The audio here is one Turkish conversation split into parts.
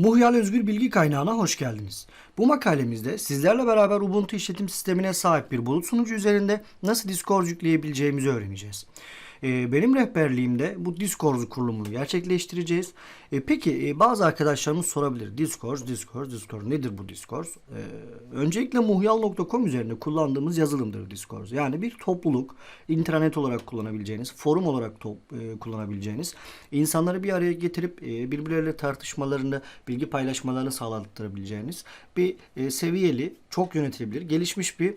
Muhyal Özgür Bilgi Kaynağı'na hoş geldiniz. Bu makalemizde sizlerle beraber Ubuntu işletim sistemine sahip bir bulut sunucu üzerinde nasıl Discord yükleyebileceğimizi öğreneceğiz. Ee, benim rehberliğimde bu Discord kurulumunu gerçekleştireceğiz. Ee, peki e, bazı arkadaşlarımız sorabilir. Discord, Discord, Discord nedir bu Discord? Ee, öncelikle muhyal.com üzerinde kullandığımız yazılımdır Discord. Yani bir topluluk, internet olarak kullanabileceğiniz, forum olarak top- e, kullanabileceğiniz, insanları bir araya getirip e, birbirleriyle tartışmalarını, bilgi paylaşmalarını sağlattırabileceğiniz bir seviyeli, çok yönetilebilir, gelişmiş bir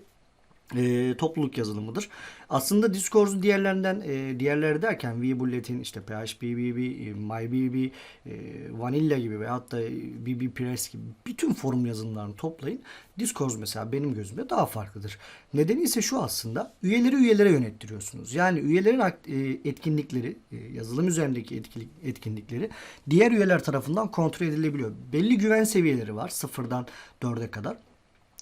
e, topluluk yazılımıdır. Aslında Discord'un diğerlerinden e, diğerleri derken vBulletin işte PHPBB, e, MyBB, e, Vanilla gibi ve hatta BB Press gibi bütün forum yazılımlarını toplayın. Discord mesela benim gözümde daha farklıdır. Nedeni ise şu aslında üyeleri üyelere yönettiriyorsunuz. Yani üyelerin e, etkinlikleri, e, yazılım üzerindeki etkinlik, etkinlikleri diğer üyeler tarafından kontrol edilebiliyor. Belli güven seviyeleri var sıfırdan dörde kadar.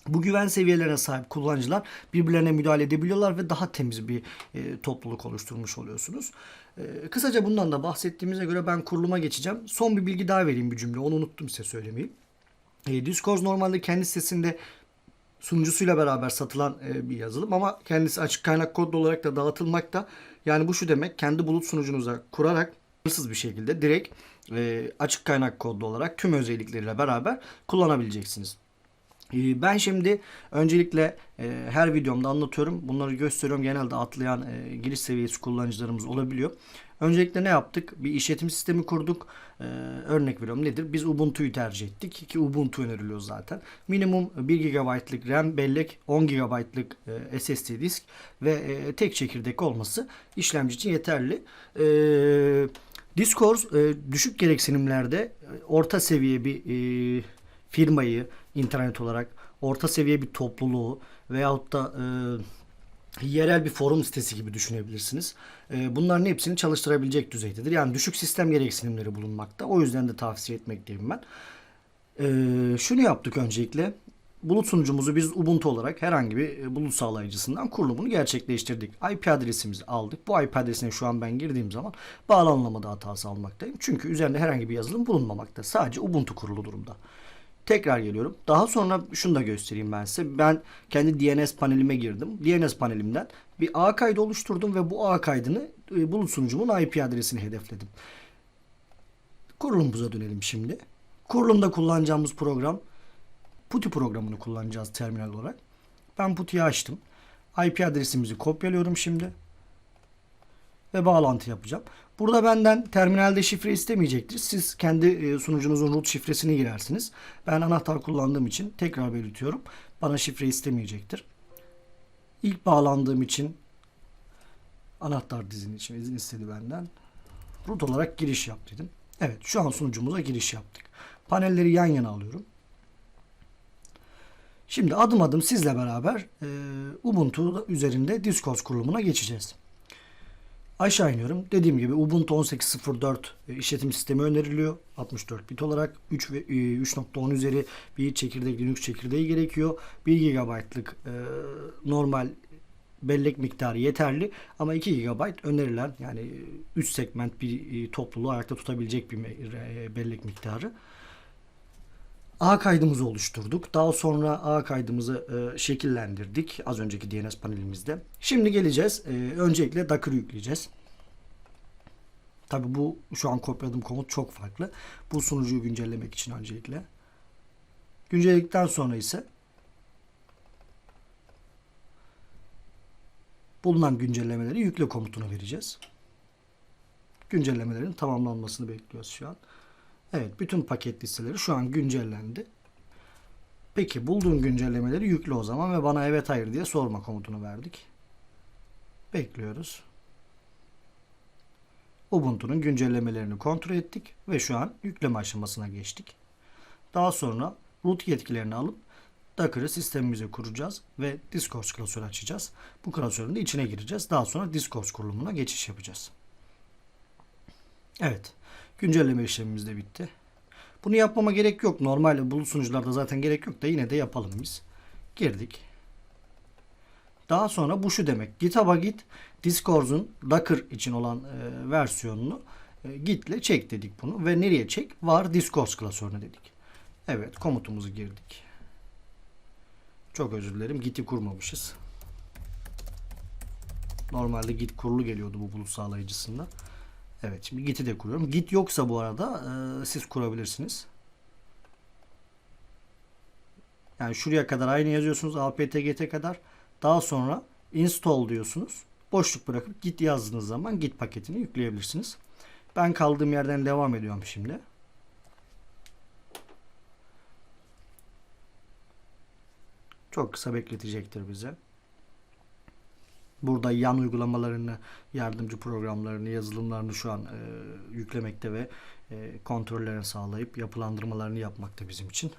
Bu güven seviyelerine sahip kullanıcılar birbirlerine müdahale edebiliyorlar ve daha temiz bir e, topluluk oluşturmuş oluyorsunuz. E, kısaca bundan da bahsettiğimize göre ben kuruluma geçeceğim. Son bir bilgi daha vereyim bir cümle. Onu unuttum size söylemeyi. E, Discord normalde kendi sitesinde sunucusuyla beraber satılan e, bir yazılım ama kendisi açık kaynak kodlu olarak da dağıtılmakta. Yani bu şu demek kendi bulut sunucunuza kurarak hırsız bir şekilde direkt e, açık kaynak kodlu olarak tüm özellikleriyle beraber kullanabileceksiniz. Ee, Ben şimdi öncelikle e, her videomda anlatıyorum. Bunları gösteriyorum. Genelde atlayan e, giriş seviyesi kullanıcılarımız olabiliyor. Öncelikle ne yaptık? Bir işletim sistemi kurduk. Ee, örnek veriyorum nedir? Biz Ubuntu'yu tercih ettik ki Ubuntu öneriliyor zaten. Minimum 1 GB'lık RAM bellek, 10 GB'lık e, SSD disk ve tek çekirdek olması işlemci için yeterli. Ee, e, düşük gereksinimlerde orta seviye bir firmayı internet olarak orta seviye bir topluluğu veyahut da e, yerel bir forum sitesi gibi düşünebilirsiniz. E, bunların hepsini çalıştırabilecek düzeydedir. Yani düşük sistem gereksinimleri bulunmakta. O yüzden de tavsiye etmekteyim ben. E, şunu yaptık öncelikle. Bulut sunucumuzu biz Ubuntu olarak herhangi bir e, bulut sağlayıcısından kurulumunu gerçekleştirdik. IP adresimizi aldık. Bu IP adresine şu an ben girdiğim zaman bağlanamada hatası almaktayım. Çünkü üzerinde herhangi bir yazılım bulunmamakta. Sadece Ubuntu kurulu durumda. Tekrar geliyorum. Daha sonra şunu da göstereyim ben size. Ben kendi DNS panelime girdim. DNS panelimden bir ağ kaydı oluşturdum ve bu ağ kaydını e, bulut sunucumun IP adresini hedefledim. Kurulumumuza dönelim şimdi. Kurulumda kullanacağımız program PuTTY programını kullanacağız terminal olarak. Ben PuTTY'yi açtım. IP adresimizi kopyalıyorum şimdi ve bağlantı yapacağım. Burada benden terminalde şifre istemeyecektir. Siz kendi e, sunucunuzun root şifresini girersiniz. Ben anahtar kullandığım için tekrar belirtiyorum. Bana şifre istemeyecektir. İlk bağlandığım için anahtar dizin için izin istedi benden. Root olarak giriş yap dedim. Evet şu an sunucumuza giriş yaptık. Panelleri yan yana alıyorum. Şimdi adım adım sizle beraber e, Ubuntu üzerinde Discord kurulumuna geçeceğiz. Aşağı iniyorum. Dediğim gibi Ubuntu 18.04 e, işletim sistemi öneriliyor. 64 bit olarak 3 ve e, 3.10 üzeri bir çekirdek Linux çekirdeği gerekiyor. 1 GB'lık e, normal bellek miktarı yeterli ama 2 GB önerilen yani 3 segment bir e, topluluğu ayakta tutabilecek bir e, bellek miktarı. A kaydımızı oluşturduk. Daha sonra A kaydımızı e, şekillendirdik. Az önceki DNS panelimizde. Şimdi geleceğiz. E, öncelikle Docker yükleyeceğiz. Tabi bu şu an kopyaladığım komut çok farklı. Bu sunucuyu güncellemek için öncelikle. Güncelledikten sonra ise bulunan güncellemeleri yükle komutunu vereceğiz. Güncellemelerin tamamlanmasını bekliyoruz şu an. Evet bütün paket listeleri şu an güncellendi. Peki bulduğun güncellemeleri yükle o zaman ve bana evet hayır diye sorma komutunu verdik. Bekliyoruz. Ubuntu'nun güncellemelerini kontrol ettik ve şu an yükleme aşamasına geçtik. Daha sonra root yetkilerini alıp Docker'ı sistemimize kuracağız ve Discord klasörü açacağız. Bu klasörün de içine gireceğiz. Daha sonra Discord kurulumuna geçiş yapacağız. Evet. Güncelleme işlemimiz de bitti. Bunu yapmama gerek yok. Normal bulut sunucularda zaten gerek yok da yine de yapalım biz. Girdik. Daha sonra bu şu demek. GitHub'a git. Discord'un Docker için olan e, versiyonunu e, Git'le çek dedik bunu. Ve nereye çek? Var Discord klasörüne dedik. Evet komutumuzu girdik. Çok özür dilerim. Git'i kurmamışız. Normalde git kurulu geliyordu bu bulut sağlayıcısında. Evet şimdi git'i de kuruyorum. Git yoksa bu arada e, siz kurabilirsiniz. Yani şuraya kadar aynı yazıyorsunuz apt-get kadar. Daha sonra install diyorsunuz. Boşluk bırakıp git yazdığınız zaman git paketini yükleyebilirsiniz. Ben kaldığım yerden devam ediyorum şimdi. Çok kısa bekletecektir bize. Burada yan uygulamalarını, yardımcı programlarını, yazılımlarını şu an e, yüklemekte ve e, kontrollerini sağlayıp yapılandırmalarını yapmakta bizim için.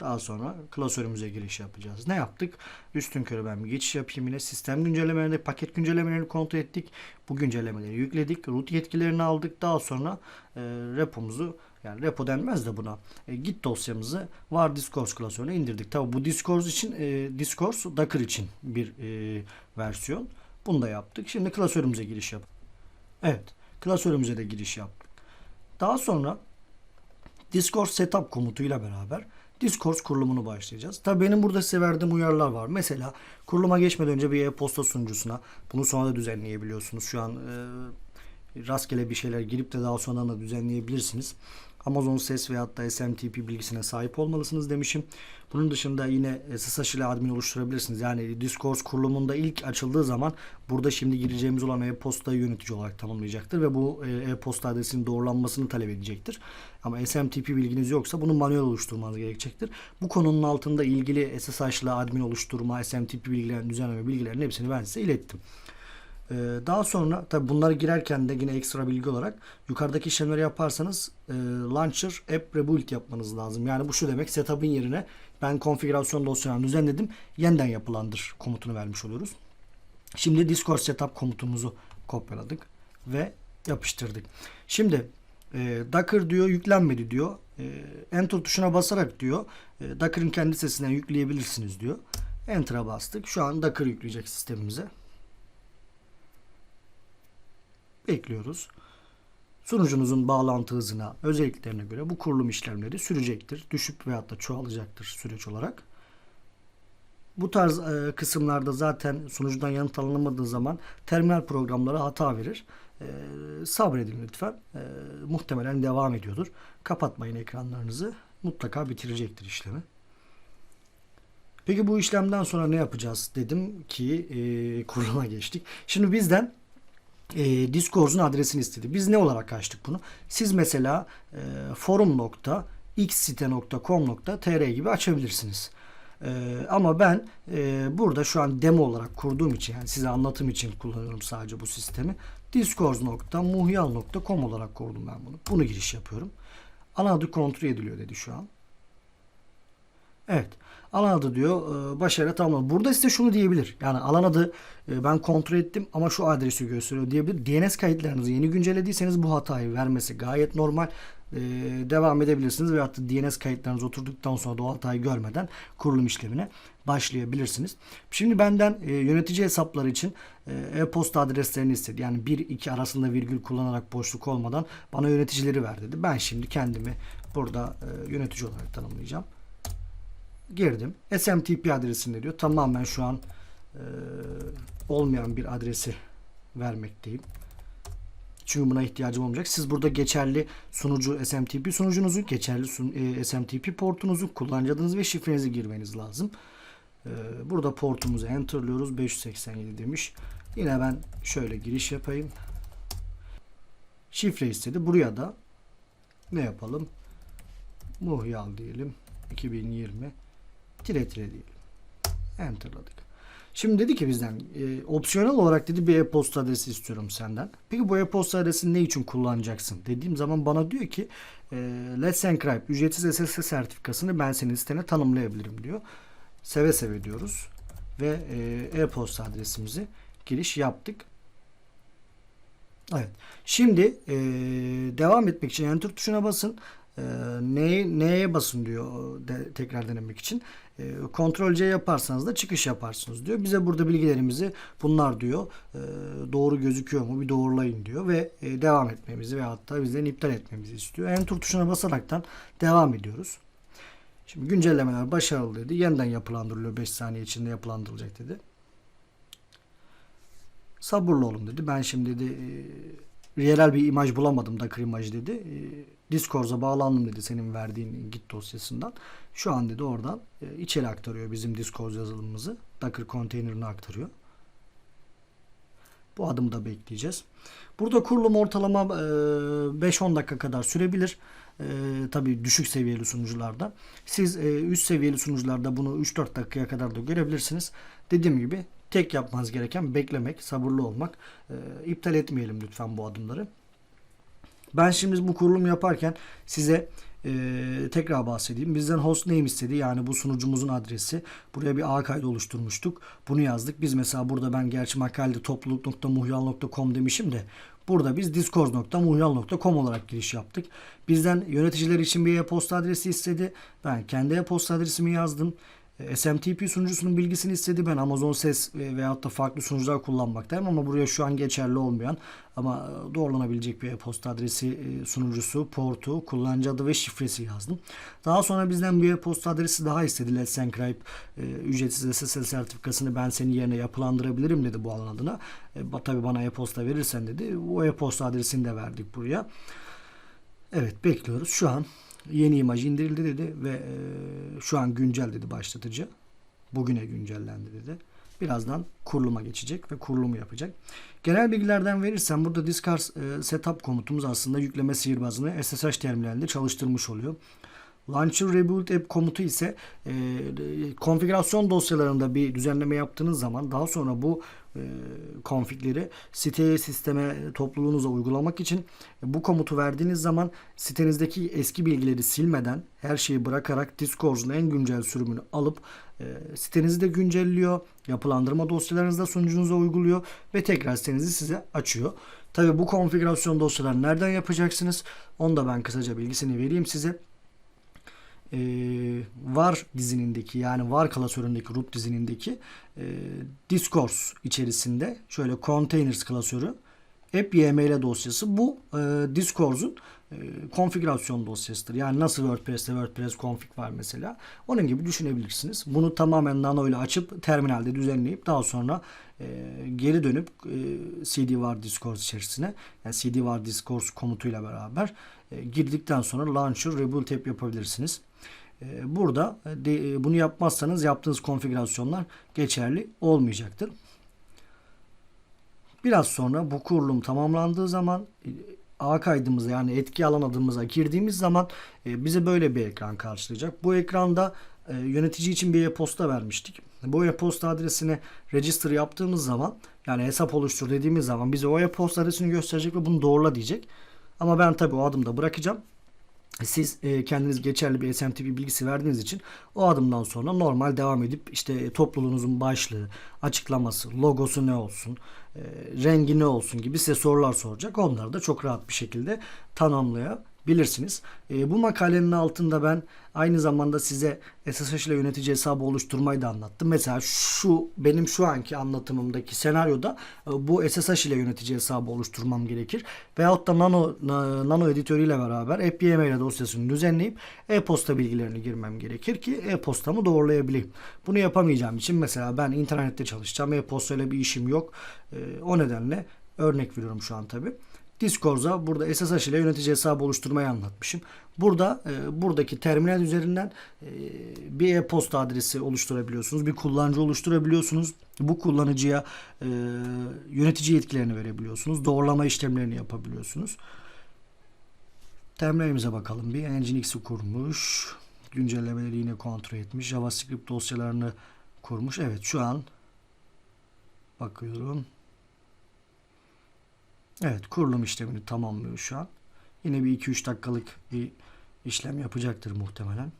Daha sonra klasörümüze giriş yapacağız. Ne yaptık? Üstün körü ben bir geçiş yapayım yine. Sistem güncellemelerinde paket güncellemelerini kontrol ettik. Bu güncellemeleri yükledik. Root yetkilerini aldık. Daha sonra e, repomuzu yani repo denmez de buna. E, git dosyamızı var discourse klasörüne indirdik. Tabi bu discourse için e, discourse Docker için bir e, versiyon. Bunu da yaptık. Şimdi klasörümüze giriş yap. Evet. Klasörümüze de giriş yaptık. Daha sonra discourse setup komutuyla beraber Discourse kurulumunu başlayacağız. Tabii benim burada size verdiğim uyarılar var. Mesela kuruluma geçmeden önce bir e-posta sunucusuna bunu sonra da düzenleyebiliyorsunuz. Şu an e, rastgele bir şeyler girip de daha sonra da düzenleyebilirsiniz. Amazon Ses veyahut da SMTP bilgisine sahip olmalısınız demişim. Bunun dışında yine SSH ile admin oluşturabilirsiniz. Yani Discourse kurulumunda ilk açıldığı zaman burada şimdi gireceğimiz olan e-postayı yönetici olarak tanımlayacaktır ve bu e-posta adresinin doğrulanmasını talep edecektir. Ama SMTP bilginiz yoksa bunu manuel oluşturmanız gerekecektir. Bu konunun altında ilgili SSH ile admin oluşturma, SMTP bilgilerini düzenleme bilgilerinin hepsini ben size ilettim. Ee, daha sonra tabi bunları girerken de yine ekstra bilgi olarak yukarıdaki işlemleri yaparsanız e, Launcher App Rebuild yapmanız lazım. Yani bu şu demek setup'ın yerine ben konfigürasyon dosyalarını düzenledim yeniden yapılandır komutunu vermiş oluyoruz. Şimdi Discord Setup komutumuzu kopyaladık ve yapıştırdık. Şimdi e, Docker diyor yüklenmedi diyor. E, Enter tuşuna basarak diyor e, Docker'ın kendi sesinden yükleyebilirsiniz diyor. Enter'a bastık. Şu an Docker yükleyecek sistemimize. Bekliyoruz. Sunucunuzun bağlantı hızına, özelliklerine göre bu kurulum işlemleri sürecektir. Düşük veyahut da çoğalacaktır süreç olarak. Bu tarz e, kısımlarda zaten sunucudan yanıt alınamadığı zaman terminal programları hata verir. E, sabredin lütfen. E, muhtemelen devam ediyordur. Kapatmayın ekranlarınızı. Mutlaka bitirecektir işlemi. Peki bu işlemden sonra ne yapacağız dedim ki e, kuruluma geçtik. Şimdi bizden e, Discord'un adresini istedi. Biz ne olarak açtık bunu? Siz mesela e, forum.xsite.com.tr gibi açabilirsiniz. E, ama ben e, burada şu an demo olarak kurduğum için yani size anlatım için kullanıyorum sadece bu sistemi. discord.muhyal.com olarak kurdum ben bunu. Bunu giriş yapıyorum. Ana adı kontrol ediliyor dedi şu an. Evet. Alan adı diyor e, başarıyla tamamladı. Burada size şunu diyebilir. Yani alan adı e, ben kontrol ettim ama şu adresi gösteriyor diyebilir. DNS kayıtlarınızı yeni güncellediyseniz bu hatayı vermesi gayet normal. E, devam edebilirsiniz veyahut da DNS kayıtlarınız oturduktan sonra da o hatayı görmeden kurulum işlemine başlayabilirsiniz. Şimdi benden yönetici hesapları için e-posta adreslerini istedi. Yani 1-2 arasında virgül kullanarak boşluk olmadan bana yöneticileri ver dedi. Ben şimdi kendimi burada yönetici olarak tanımlayacağım girdim. SMTP adresinde diyor. Tamamen şu an e, olmayan bir adresi vermekteyim. Çünkü buna ihtiyacım olmayacak. Siz burada geçerli sunucu SMTP sunucunuzu, geçerli sun, e, SMTP portunuzu, kullanıcı adınızı ve şifrenizi girmeniz lazım. E, burada portumuzu enterliyoruz. 587 demiş. Yine ben şöyle giriş yapayım. Şifre istedi. Buraya da ne yapalım? Muhyal diyelim. 2020 tire tire diyelim. Enter'ladık. Şimdi dedi ki bizden e, opsiyonel olarak dedi bir e-posta adresi istiyorum senden. Peki bu e-posta adresini ne için kullanacaksın? Dediğim zaman bana diyor ki e, Let's Encrypt ücretsiz SSL sertifikasını ben senin sitene tanımlayabilirim diyor. Seve seve diyoruz. Ve e, e-posta adresimizi giriş yaptık. Evet. Şimdi e, devam etmek için Enter tuşuna basın. E, neye, neye basın diyor de, tekrar denemek için. E, Ctrl C yaparsanız da çıkış yaparsınız diyor. Bize burada bilgilerimizi bunlar diyor. E, doğru gözüküyor mu bir doğrulayın diyor ve e, devam etmemizi ve hatta bizden iptal etmemizi istiyor. Enter tuşuna basaraktan devam ediyoruz. Şimdi güncellemeler başarılı dedi. Yeniden yapılandırılıyor. 5 saniye içinde yapılandırılacak dedi. Sabırlı olun dedi. Ben şimdi dedi e, yerel bir imaj bulamadım Docker imajı dedi. E, Discord'a bağlandım dedi senin verdiğin git dosyasından. Şu an dedi oradan e, içeri aktarıyor bizim Discord yazılımımızı. Docker konteynerini aktarıyor. Bu adımı da bekleyeceğiz. Burada kurulum ortalama e, 5-10 dakika kadar sürebilir. E, tabii düşük seviyeli sunucularda. Siz e, üst seviyeli sunucularda bunu 3-4 dakikaya kadar da görebilirsiniz. Dediğim gibi tek yapmanız gereken beklemek, sabırlı olmak. E, iptal etmeyelim lütfen bu adımları. Ben şimdi bu kurulum yaparken size e, tekrar bahsedeyim. Bizden hostname istedi. Yani bu sunucumuzun adresi. Buraya bir A kaydı oluşturmuştuk. Bunu yazdık. Biz mesela burada ben gerçi makalede topluluk.muhyal.com demişim de burada biz discord.muhyal.com olarak giriş yaptık. Bizden yöneticiler için bir e-posta adresi istedi. Ben kendi e-posta adresimi yazdım. E, SMTP sunucusunun bilgisini istedi. Ben Amazon Ses e, veyahut da farklı sunucular kullanmaktayım ama buraya şu an geçerli olmayan ama e, doğrulanabilecek bir e-posta adresi sunucusu, portu, kullanıcı adı ve şifresi yazdım. Daha sonra bizden bir e-posta adresi daha istedi. Let's Encrypt ücretsiz SSL sertifikasını ben senin yerine yapılandırabilirim dedi bu alan adına. E, tabii bana e-posta verirsen dedi. O e-posta adresini de verdik buraya. Evet bekliyoruz. Şu an Yeni imaj indirildi dedi ve e, şu an güncel dedi başlatıcı. Bugüne güncellendi dedi. Birazdan kuruluma geçecek ve kurulumu yapacak. Genel bilgilerden verirsem burada Discard e, setup komutumuz aslında yükleme sihirbazını SSH terminalinde çalıştırmış oluyor. Launcher Rebuild App komutu ise e, konfigürasyon dosyalarında bir düzenleme yaptığınız zaman daha sonra bu e, konfigleri siteye, sisteme, topluluğunuza uygulamak için bu komutu verdiğiniz zaman sitenizdeki eski bilgileri silmeden her şeyi bırakarak Discord'un en güncel sürümünü alıp e, sitenizi de güncelliyor. Yapılandırma dosyalarınızda sunucunuza uyguluyor ve tekrar sitenizi size açıyor. Tabi bu konfigürasyon dosyalarını nereden yapacaksınız? Onu da ben kısaca bilgisini vereyim size e, var dizinindeki yani var klasöründeki root dizinindeki e, discourse içerisinde şöyle containers klasörü app.yml dosyası bu e, discourse'un e, konfigürasyon dosyasıdır. Yani nasıl WordPress'te WordPress config var mesela. Onun gibi düşünebilirsiniz. Bunu tamamen nano ile açıp terminalde düzenleyip daha sonra e, geri dönüp e, cd var discourse içerisine yani cd var discourse komutuyla beraber girdikten sonra launcher rebuild app yapabilirsiniz. E, burada e, bunu yapmazsanız yaptığınız konfigürasyonlar geçerli olmayacaktır. Biraz sonra bu kurulum tamamlandığı zaman e, A kaydımıza yani etki alan adımıza girdiğimiz zaman e, bize böyle bir ekran karşılayacak. Bu ekranda e, yönetici için bir e-posta vermiştik. Bu e-posta adresine register yaptığımız zaman yani hesap oluştur dediğimiz zaman bize o e-posta adresini gösterecek ve bunu doğrula diyecek. Ama ben tabii o adımda bırakacağım. Siz e, kendiniz geçerli bir SMTP bilgisi verdiğiniz için o adımdan sonra normal devam edip işte topluluğunuzun başlığı, açıklaması, logosu ne olsun, e, rengi ne olsun gibi size sorular soracak. Onları da çok rahat bir şekilde tanımlayabilirsiniz. E, bu makalenin altında ben aynı zamanda size SSH ile yönetici hesabı oluşturmayı da anlattım. Mesela şu benim şu anki anlatımımdaki senaryoda e, bu SSH ile yönetici hesabı oluşturmam gerekir. Veyahut da Nano, Nano editörüyle beraber app.yml dosyasını düzenleyip e-posta bilgilerini girmem gerekir ki e-postamı doğrulayabileyim. Bunu yapamayacağım için mesela ben internette çalışacağım. E-posta ile bir işim yok. E, o nedenle örnek veriyorum şu an tabi. Discord'a burada SSH ile yönetici hesabı oluşturmayı anlatmışım. Burada e, buradaki terminal üzerinden e, bir e-posta adresi oluşturabiliyorsunuz. Bir kullanıcı oluşturabiliyorsunuz. Bu kullanıcıya e, yönetici yetkilerini verebiliyorsunuz. Doğrulama işlemlerini yapabiliyorsunuz. Terminalimize bakalım bir. Nginx'i kurmuş. Güncellemeleri yine kontrol etmiş. JavaScript dosyalarını kurmuş. Evet şu an bakıyorum. Evet kurulum işlemini tamamlıyor şu an. Yine bir 2-3 dakikalık bir işlem yapacaktır muhtemelen.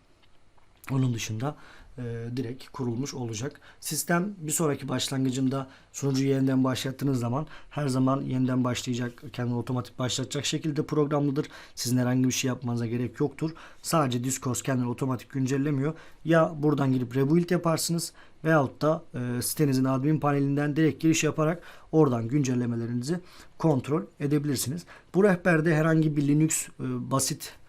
Onun dışında e, direkt kurulmuş olacak. Sistem bir sonraki başlangıcında sunucuyu yeniden başlattığınız zaman her zaman yeniden başlayacak, kendini otomatik başlatacak şekilde programlıdır. Sizin herhangi bir şey yapmanıza gerek yoktur. Sadece Discourse kendini otomatik güncellemiyor. Ya buradan girip rebuild yaparsınız veyahut da e, sitenizin admin panelinden direkt giriş yaparak oradan güncellemelerinizi kontrol edebilirsiniz. Bu rehberde herhangi bir Linux e, basit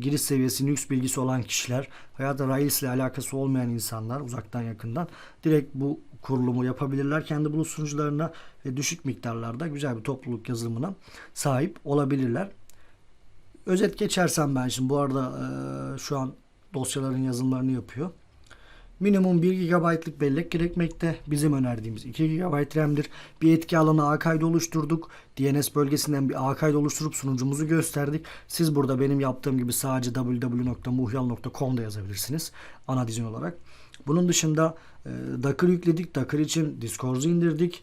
giriş seviyesi Linux bilgisi olan kişiler veya da Rails ile alakası olmayan insanlar uzaktan yakından direkt bu kurulumu yapabilirler kendi bulut sunucularına ve düşük miktarlarda güzel bir topluluk yazılımına sahip olabilirler. Özet geçersem ben şimdi bu arada e, şu an dosyaların yazılımlarını yapıyor. Minimum 1 GB'lık bellek gerekmekte. Bizim önerdiğimiz 2 GB RAM'dir. Bir etki alanı A kaydı oluşturduk. DNS bölgesinden bir A kaydı oluşturup sunucumuzu gösterdik. Siz burada benim yaptığım gibi sadece www.muhyal.com'da yazabilirsiniz. Ana dizin olarak. Bunun dışında e, Docker yükledik. Docker için Discord'u indirdik.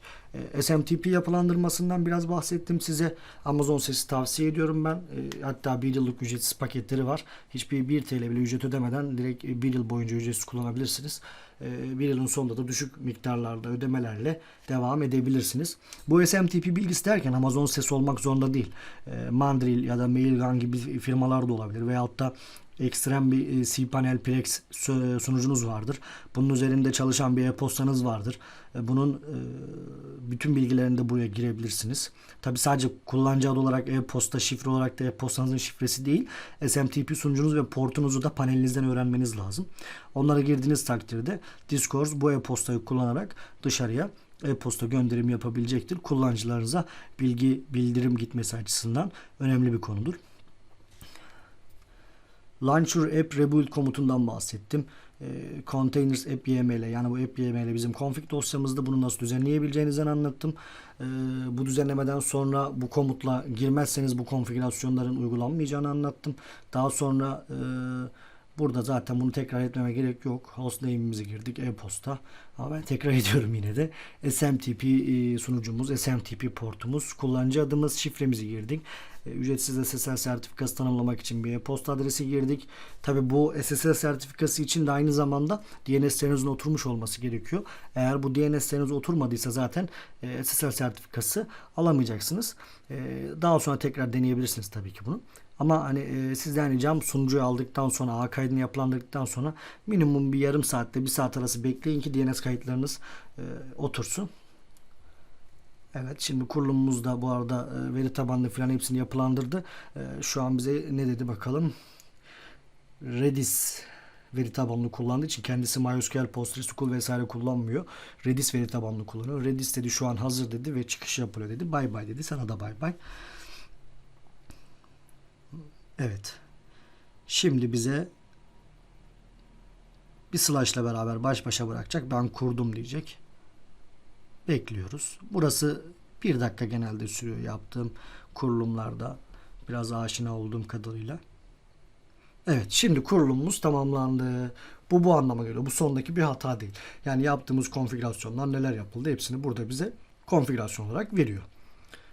E, SMTP yapılandırmasından biraz bahsettim size. Amazon sesi tavsiye ediyorum ben. E, hatta bir yıllık ücretsiz paketleri var. Hiçbir 1 TL bile ücret ödemeden direkt bir yıl boyunca ücretsiz kullanabilirsiniz. E, bir yılın sonunda da düşük miktarlarda ödemelerle devam edebilirsiniz. Bu SMTP bilgisi derken Amazon sesi olmak zorunda değil. E, Mandrill ya da Mailgun gibi firmalar da olabilir. Veyahut da ekstrem bir cPanel Plex sunucunuz vardır. Bunun üzerinde çalışan bir e-postanız vardır. E, bunun e, bütün bilgilerini de buraya girebilirsiniz. Tabi sadece kullanıcı adı olarak e-posta şifre olarak da e-postanızın şifresi değil. SMTP sunucunuz ve portunuzu da panelinizden öğrenmeniz lazım. Onlara girdiğiniz takdirde Discord bu e-postayı kullanarak dışarıya e-posta gönderim yapabilecektir. Kullanıcılarınıza bilgi bildirim gitmesi açısından önemli bir konudur. Launcher App Rebuild komutundan bahsettim. E, Containers App YML yani bu App YML bizim config dosyamızda bunu nasıl düzenleyebileceğinizden anlattım. E, bu düzenlemeden sonra bu komutla girmezseniz bu konfigürasyonların uygulanmayacağını anlattım. Daha sonra e, Burada zaten bunu tekrar etmeme gerek yok. Hostname'imizi girdik. E-posta. Ama ben tekrar ediyorum yine de. SMTP e, sunucumuz, SMTP portumuz, kullanıcı adımız, şifremizi girdik. E, ücretsiz SSL sertifikası tanımlamak için bir e-posta adresi girdik. Tabi bu SSL sertifikası için de aynı zamanda DNS'lerinizin oturmuş olması gerekiyor. Eğer bu DNS'leriniz oturmadıysa zaten e, SSL sertifikası alamayacaksınız. Daha sonra tekrar deneyebilirsiniz tabii ki bunu. Ama hani e, sizden ricam sunucuyu aldıktan sonra A kaydını yapılandırdıktan sonra minimum bir yarım saatte bir saat arası bekleyin ki DNS kayıtlarınız e, otursun. Evet şimdi kurulumumuz da bu arada e, veri tabanlı falan hepsini yapılandırdı. E, şu an bize ne dedi bakalım. Redis veri tabanlı kullandığı için kendisi MySQL, PostgreSQL vesaire kullanmıyor. Redis veri tabanlı kullanıyor. Redis dedi şu an hazır dedi ve çıkış yapılıyor dedi. Bay bay dedi. Sana da bay bay. Evet. Şimdi bize bir slash ile beraber baş başa bırakacak. Ben kurdum diyecek. Bekliyoruz. Burası bir dakika genelde sürüyor yaptığım kurulumlarda. Biraz aşina olduğum kadarıyla. Evet şimdi kurulumumuz tamamlandı. Bu bu anlama geliyor. Bu sondaki bir hata değil. Yani yaptığımız konfigürasyonlar neler yapıldı hepsini burada bize konfigürasyon olarak veriyor.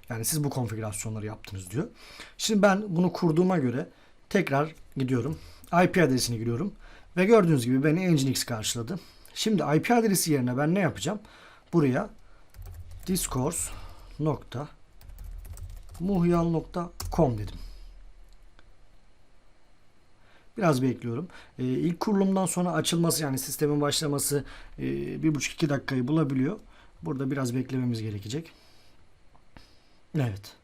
Yani siz bu konfigürasyonları yaptınız diyor. Şimdi ben bunu kurduğuma göre tekrar gidiyorum. IP adresini giriyorum. Ve gördüğünüz gibi beni Nginx karşıladı. Şimdi IP adresi yerine ben ne yapacağım? Buraya discourse nokta muhyal.com dedim. Biraz bekliyorum. Ee, ilk kurulumdan sonra açılması yani sistemin başlaması e, bir buçuk iki dakikayı bulabiliyor. Burada biraz beklememiz gerekecek. Evet.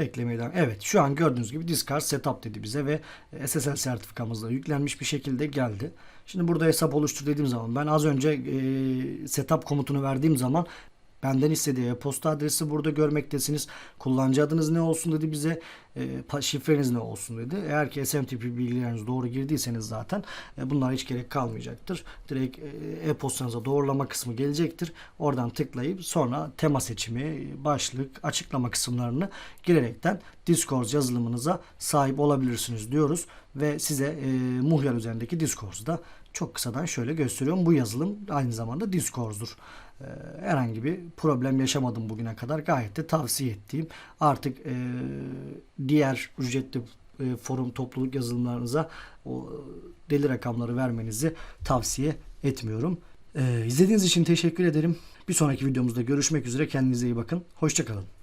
Beklemeye. Evet şu an gördüğünüz gibi Discard Setup dedi bize ve SSL sertifikamız da yüklenmiş bir şekilde geldi. Şimdi burada hesap oluştur dediğim zaman ben az önce e, setup komutunu verdiğim zaman Benden istediği e-posta adresi burada görmektesiniz. Kullanıcı adınız ne olsun dedi bize. E, şifreniz ne olsun dedi. Eğer ki SMTP bilgileriniz doğru girdiyseniz zaten e, bunlar hiç gerek kalmayacaktır. Direkt e, e-postanıza doğrulama kısmı gelecektir. Oradan tıklayıp sonra tema seçimi, başlık, açıklama kısımlarını girerekten Discord yazılımınıza sahip olabilirsiniz diyoruz. Ve size e, Muhyal üzerindeki Discord'da çok kısadan şöyle gösteriyorum. Bu yazılım aynı zamanda Discord'dur. Ee, herhangi bir problem yaşamadım bugüne kadar. Gayet de tavsiye ettiğim artık e, diğer ücretli e, forum topluluk yazılımlarınıza o deli rakamları vermenizi tavsiye etmiyorum. Ee, izlediğiniz için teşekkür ederim. Bir sonraki videomuzda görüşmek üzere. Kendinize iyi bakın. Hoşçakalın.